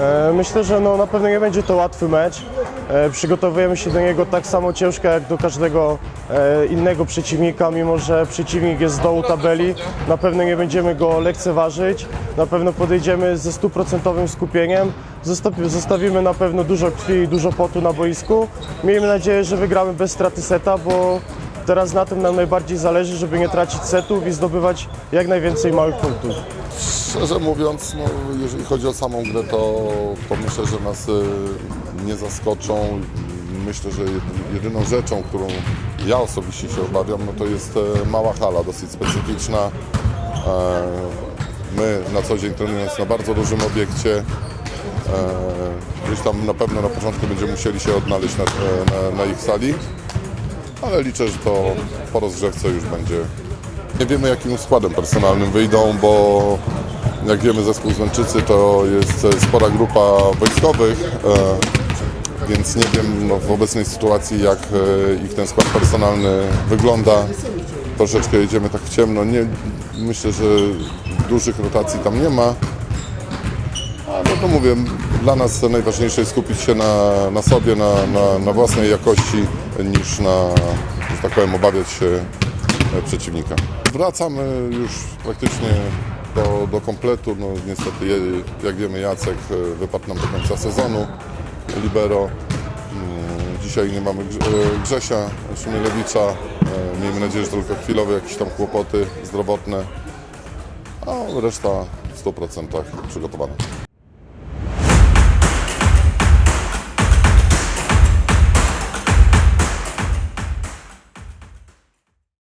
E, Myślę, że no, na pewno nie będzie to łatwy mecz. E, Przygotowujemy się do niego tak samo ciężko jak do każdego e, innego przeciwnika, mimo że przeciwnik jest z dołu tabeli. Na pewno nie będziemy go lekceważyć. Na pewno podejdziemy ze stuprocentowym skupieniem. Zostawi- Zostawimy na pewno dużo krwi i dużo potu na boisku. Miejmy nadzieję, że wygramy bez straty seta, bo teraz na tym nam najbardziej zależy, żeby nie tracić setów i zdobywać jak najwięcej małych punktów. Szczerze mówiąc, no, jeżeli chodzi o samą grę, to, to myślę, że nas y, nie zaskoczą. Myślę, że jedy- jedyną rzeczą, którą ja osobiście się obawiam, no to jest e, mała hala, dosyć specyficzna. E, My na co dzień trenując na bardzo dużym obiekcie, e, gdzieś tam na pewno na początku będziemy musieli się odnaleźć na, na, na ich sali, ale liczę, że to po rozgrzewce już będzie nie wiemy jakim składem personalnym wyjdą, bo jak wiemy zespół z Łęczycy to jest e, spora grupa wojskowych, e, więc nie wiem no, w obecnej sytuacji jak e, ich ten skład personalny wygląda. Troszeczkę jedziemy tak w ciemno. Nie, myślę, że dużych rotacji tam nie ma. A no to mówię, dla nas najważniejsze jest skupić się na, na sobie, na, na, na własnej jakości, niż na, że tak powiem, obawiać się e, przeciwnika. Wracamy już praktycznie do, do kompletu. No, niestety, jak wiemy, Jacek e, wypadł nam do końca sezonu, libero. Mm, Dzisiaj nie mamy Grze- e, Grzesia Szymielewicza. E, Miejmy nadzieję, że tylko chwilowe jakieś tam kłopoty zdrowotne, a reszta w 100% przygotowana.